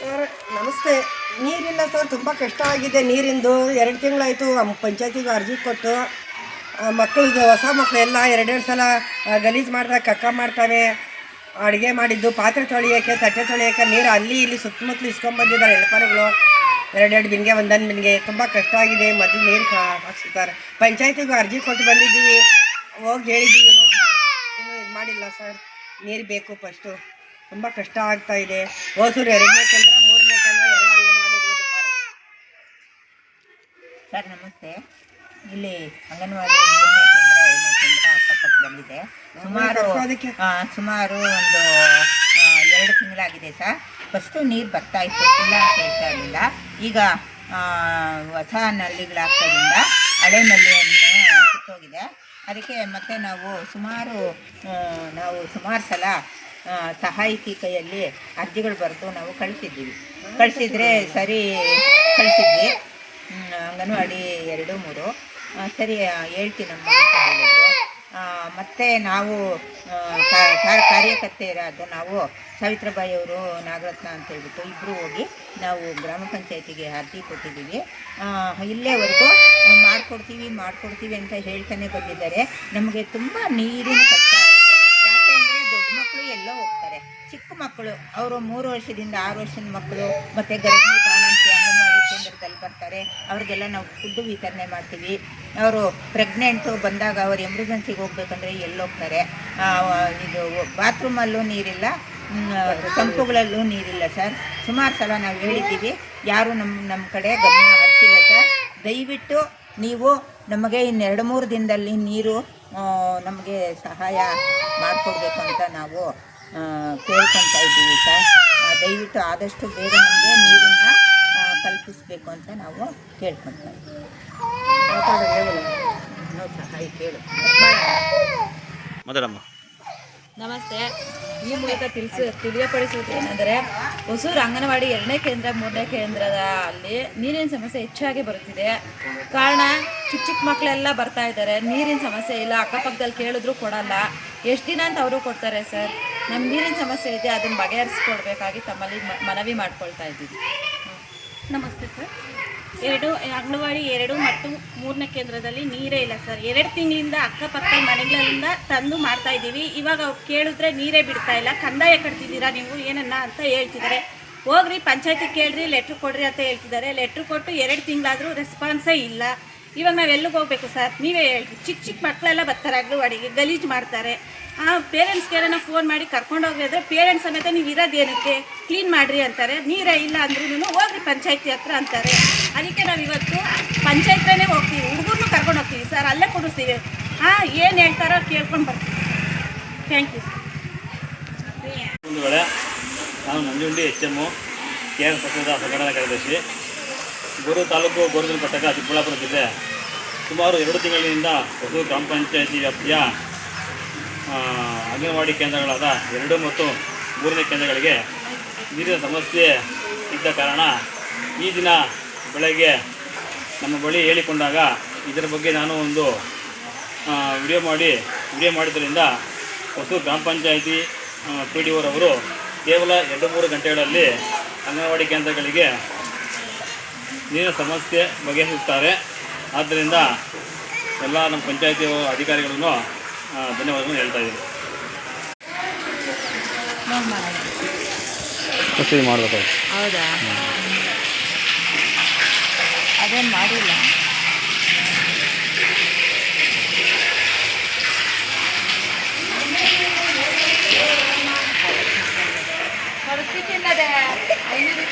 Sir, ನಮಸ್ತೆ. ನೀರಿಲ್ಲ sir ತುಂಬ ಕಷ್ಟ ಆಗಿದೆ. ನೀರಿಂದು ಎರಡು ತಿಂಗಳಾಯಿತು ಪಂಚಾಯತಿಗೆ ಅರ್ಜಿ ಕೊಟ್ಟು ಮಕ್ಕಳದು ಹೊಸ ಮಕ್ಕಳೆಲ್ಲ ಎರಡೆರಡು ಸಲ ಗಲೀಜು ಮಾಡ್ತಾರೆ ಕಕ್ಕ ಮಾಡ್ತಾರೆ ಅಡುಗೆ ಮಾಡಿದ್ದು, ಪಾತ್ರೆ ತೊಳೆಯೋಕ್ಕೆ, ತಟ್ಟೆ ತೊಳೆಯೋಕ್ಕೆ, ನೀರು ಅಲ್ಲಿ ಇಲ್ಲಿ ಸುತ್ತಮುತ್ತಲು ಇಸ್ಕೊಂಡ್ಬಂದಿದ್ದಾರೆ ಹೆಲ್ಪರ್ಗಳು. ಎರಡೆರಡು ಬಿನ್ಗೆ ಒಂದೊಂದು ಬಿನ್ಗೆ ತುಂಬ ಕಷ್ಟ ಆಗಿದೆ. ಮೊದಲು ನೀರು ಹಾಕ್ಸಿದ್ದಾರೆ ಪಂಚಾಯತಿಗೂ ಅರ್ಜಿ ಕೊಟ್ಟು ಬಂದಿದ್ದೀವಿ. ಹೋಗಿ ಹೇಳಿದ್ದೀವಿ. ಇನ್ನೂ ಇದು ಮಾಡಿಲ್ಲ ಸರ್. ನೀರು ಬೇಕು ಫಸ್ಟು. ತುಂಬ ಕಷ್ಟ ಆಗ್ತಾ ಇದೆ. ಹೋಸೂರು ಎರಡನೇ ಕೇಂದ್ರ ಮೂರನೇ ಚಂದ್ರ ಎರಡು ಅಂಗನವಾಡಿಗಳು ದುಬಾರಿ ಸರ್ ನಮಸ್ತೆ. ಇಲ್ಲಿ ಅಂಗನವಾಡಿ ಮೂರನೇ ಕೇಂದ್ರ ಎರಡನೇ ಕೇಂದ್ರ ಅಕ್ಕಪಕ್ಕ ಬಂದಿದೆ. ಸುಮಾರು ಸುಮಾರು ಒಂದು ಎರಡು ತಿಂಗಳಾಗಿದೆ ಸರ್. ಫಸ್ಟು ನೀರು ಬರ್ತಾ ಇತ್ತು. ಇಲ್ಲ ಅಂತ ಹೇಳ್ತಾ ಇರಲಿಲ್ಲ. ಈಗ ಹೊಸ ನಲ್ಲಿಗಳಾಗ್ತದಿಂದ ಹಳೆ ನಲ್ಲಿಯನ್ನು ಕಿತ್ತೋಗಿದೆ ಅದಕ್ಕೆ ಮತ್ತೆ ನಾವು ಸುಮಾರು ನಾವು ಸುಮಾರು ಸಲ ಸಹಾಯಕಿ ಕೈಯಲ್ಲಿ ಅರ್ಜಿಗಳು ಬರೆದು ನಾವು ಕಳಿಸಿದ್ದೀವಿ. ಕಳಿಸಿದ್ರೆ ಸರಿ. ಕಳಿಸಿದ್ವಿ. ಅಂಗನವಾಡಿ ಎರಡು ಮೂರು. ಸರಿ ಹೇಳ್ತೀನಮ್ಮ ಅಂತ ಹೇಳಿದ್ರು. ಮತ್ತು ನಾವು ಕಾರ್ಯಕರ್ತೆಯರಾದ ನಾವು ಸಾವಿತ್ರಬಾಯಿ ಅವರು ನಾಗರತ್ನ ಅಂತ ಹೇಳ್ಬಿಟ್ಟು ಇಬ್ಬರು ಹೋಗಿ ನಾವು ಗ್ರಾಮ ಪಂಚಾಯತಿಗೆ ಅರ್ಜಿ ಕೊಟ್ಟಿದ್ದೀವಿ. ಇಲ್ಲೇವರೆಗೂ ಮಾಡಿಕೊಡ್ತೀವಿ ಮಾಡಿಕೊಡ್ತೀವಿ ಅಂತ ಹೇಳ್ತಾನೆ ಬಂದಿದ್ದಾರೆ. ನಮಗೆ ತುಂಬ ನೀರಿನ ಕಷ್ಟ ಆಗಿದೆ ಯಾಕೆ ಅಂದರೆ ದೊಡ್ಡ ಮಕ್ಕಳು ಎಲ್ಲೋ ಹೋಗ್ತಾರೆ. ಚಿಕ್ಕ ಮಕ್ಕಳು, ಅವರು ಮೂರು ವರ್ಷದಿಂದ ಆರು ವರ್ಷದ ಮಕ್ಕಳು, ಮತ್ತು ಗರ್ಭಿಣಿ ಬಾಣಂತಿ ಅಂಗನವಾಡಿ ಕೇಂದ್ರದಲ್ಲಿ ಬರ್ತಾರೆ. ಅವ್ರಿಗೆಲ್ಲ ನಾವು ಫುಡ್ ವಿತರಣೆ ಮಾಡ್ತೀವಿ. ಅವರು ಪ್ರೆಗ್ನೆಂಟು ಬಂದಾಗ ಅವ್ರು ಎಮರ್ಜೆನ್ಸಿಗೆ ಹೋಗ್ಬೇಕಂದ್ರೆ ಎಲ್ಲೋಗ್ತಾರೆ ಇದು ಬಾತ್ರೂಮಲ್ಲೂ ನೀರಿಲ್ಲ ಸಂಪುಗಳಲ್ಲೂ ನೀರಿಲ್ಲ ಸರ್ ಸುಮಾರು ಸಲ ನಾವು ಹೇಳಿದ್ದೀವಿ. ಯಾರು ನಮ್ಮ ನಮ್ಮ ಕಡೆ ಗಮನ ಹರಿಸಿಲ್ಲ ಸರ್ ದಯವಿಟ್ಟು ನೀವು ನಮಗೆ ಇನ್ನೆರಡು ಮೂರು ದಿನದಲ್ಲಿ ನೀರು ನಮಗೆ ಸಹಾಯ ಮಾಡಿಕೊಡ್ಬೇಕು ಅಂತ ನಾವು ಕೇಳ್ಕೊತಾ ಇದ್ದೀವಿ ಸರ್. ದಯವಿಟ್ಟು ಆದಷ್ಟು ಬೇಗ ನಮಗೆ ನೀರನ್ನು ಕಲ್ಪಿಸಬೇಕು ಅಂತ ನಾವು ಕೇಳ್ಕೊತಾ ಇದ್ದೀವಿ. ನಮಸ್ತೆ. ಈ ಮೂಲಕ ತಿಳಿಸ ತಿಳಿಯಪಡಿಸುವುದು ಏನೆಂದರೆ ಹೊಸೂರು ಅಂಗನವಾಡಿ ಎರಡನೇ ಕೇಂದ್ರ ಮೂರನೇ ಕೇಂದ್ರದ ಅಲ್ಲಿ ನೀರಿನ ಸಮಸ್ಯೆ ಹೆಚ್ಚಾಗಿ ಬರುತ್ತಿದೆ. ಕಾರಣ ಚಿಕ್ಕ ಚಿಕ್ಕ ಮಕ್ಕಳೆಲ್ಲ ಬರ್ತಾ ಇದ್ದಾರೆ. ನೀರಿನ ಸಮಸ್ಯೆ ಇಲ್ಲ ಅಕ್ಕಪಕ್ಕದಲ್ಲಿ ಕೇಳಿದ್ರು ಕೊಡಲ್ಲ. ಎಷ್ಟು ದಿನ ಅಂತ ಅವರು ಕೊಡ್ತಾರೆ ಸರ್? ನಮ್ಮ ನೀರಿನ ಸಮಸ್ಯೆ ಇದೆ, ಅದನ್ನು ಬಗೆಹರಿಸ್ಕೊಡ್ಬೇಕಾಗಿ ತಮ್ಮಲ್ಲಿ ಮನವಿ ಮಾಡ್ಕೊಳ್ತಾ ಇದ್ದೀವಿ. ನಮಸ್ತೆ ಸರ್. ಎರಡು ಅಂಗನವಾಡಿ ಎರಡು ಮತ್ತು ಮೂರನೇ ಕೇಂದ್ರದಲ್ಲಿ ನೀರೇ ಇಲ್ಲ ಸರ್. ಎರಡು ತಿಂಗಳಿಂದ ಅಕ್ಕಪಕ್ಕ ಮನೆಗಳಿಂದ ತಂದು ಮಾಡ್ತಾ ಇದ್ದೀವಿ. ಇವಾಗ ಅವ್ರು ಕೇಳಿದ್ರೆ ನೀರೇ ಬಿಡ್ತಾ ಇಲ್ಲ. ಕಂದಾಯ ಕಟ್ತಿದ್ದೀರಾ ನೀವು? ಏನನ್ನ ಅಂತ ಹೇಳ್ತಿದ್ದಾರೆ. ಹೋಗ್ರಿ, ಪಂಚಾಯತಿ ಕೇಳ್ರಿ, ಲೆಟ್ರ್ ಕೊಡ್ರಿ ಅಂತ ಹೇಳ್ತಿದ್ದಾರೆ. ಲೆಟ್ರ್ ಕೊಟ್ಟು ಎರಡು ತಿಂಗಳಾದರೂ ರೆಸ್ಪಾನ್ಸೇ ಇಲ್ಲ. ಇವಾಗ ನಾವು ಎಲ್ಲಿಗೆ ಹೋಗ್ಬೇಕು ಸರ್? ನೀವೇ ಹೇಳ್ರಿ. ಚಿಕ್ಕ ಚಿಕ್ಕ ಮಕ್ಕಳೆಲ್ಲ ಬರ್ತಾರೆ ಅಂಗನವಾಡಿಗೆ, ಗಲೀಜು ಮಾಡ್ತಾರೆ. ಆ ಪೇರೆಂಟ್ಸ್ಗೆಲ್ಲ ಫೋನ್ ಮಾಡಿ ಕರ್ಕೊಂಡು ಹೋಗಿದ್ರೆ ಪೇರೆಂಟ್ಸ್ ಸಮೇತ ನೀವು ಇರೋದೇನಕ್ಕೆ ಕ್ಲೀನ್ ಮಾಡಿರಿ ಅಂತಾರೆ. ನೀರೇ ಇಲ್ಲ ಅಂದ್ರೂ ಹೋಗ್ರಿ ಪಂಚಾಯತಿ ಹತ್ರ ಅಂತಾರೆ. ಅದಕ್ಕೆ ನಾವು ಇವತ್ತು ಪಂಚಾಯತ್ರನೇ ಹೋಗ್ತೀವಿ. ಹುಡುಗರನ್ನು ಕರ್ಕೊಂಡು ಹೋಗ್ತೀವಿ ಸರ್. ಅಲ್ಲೇ ಕೊಡಿಸ್ತೀವಿ. ಹಾಂ ಏನು ಹೇಳ್ತಾರೋ ಕೇಳ್ಕೊಂಡು ಬರ್ತೀವಿ. ಥ್ಯಾಂಕ್ ಯು ಸರ್ ನಾವು ನಂಜುಂಡಿ ಎಚ್ ಎಮ್ಮು ಕೆ ಪಕ್ಷದ ಸಂಘಟನಾ ಕಾರ್ಯದರ್ಶಿ. ಗುರು ತಾಲೂಕು ಗೋರ್ಜನ ಪಟ್ಟಕ ಚಿಕ್ಕಬಳ್ಳಾಪುರ ಜಿಲ್ಲೆ. ಸುಮಾರು ಎರಡು ತಿಂಗಳಿನಿಂದ ಹೊಸೂರು ಗ್ರಾಮ ಪಂಚಾಯತಿ ವ್ಯಾಪ್ತಿಯ ಅಂಗನವಾಡಿ ಕೇಂದ್ರಗಳಾದ ಎರಡು ಮತ್ತು ಮೂರನೇ ಕೇಂದ್ರಗಳಿಗೆ ನೀರಿನ ಸಮಸ್ಯೆ ಇದ್ದ ಕಾರಣ ಈ ದಿನ ಬೆಳಗ್ಗೆ ನಮ್ಮ ಬಳಿ ಹೇಳಿಕೊಂಡಾಗ ಇದರ ಬಗ್ಗೆ ನಾನು ಒಂದು ವಿಡಿಯೋ ಮಾಡಿ ವಿಡಿಯೋ ಮಾಡಿದ್ದರಿಂದ ಹೊಸೂರು ಗ್ರಾಮ ಪಂಚಾಯಿತಿ ಪಿ ಡಿ ಓರವರು ಕೇವಲ ಎರಡು ಮೂರು ಗಂಟೆಗಳಲ್ಲಿ ಅಂಗನವಾಡಿ ಕೇಂದ್ರಗಳಿಗೆ ನೀರಿನ ಸಮಸ್ಯೆ ಬಗೆಹರಿಸುತ್ತಾರೆ. ಆದ್ದರಿಂದ ಎಲ್ಲ ನಮ್ಮ ಪಂಚಾಯಿತಿ ಅಧಿಕಾರಿಗಳನ್ನು ಆ, ಧನ್ಯವಾದಗಳನ್ನು ಹೇಳ್ತಾ ಇದ್ದೀನಿ. ಮಾಡಬೇಕು. ಹೌದಾ? ಅದೇನು ಮಾಡಿಲ್ಲ. ಪರಿಸ್ಥಿತಿ ಐನೂರು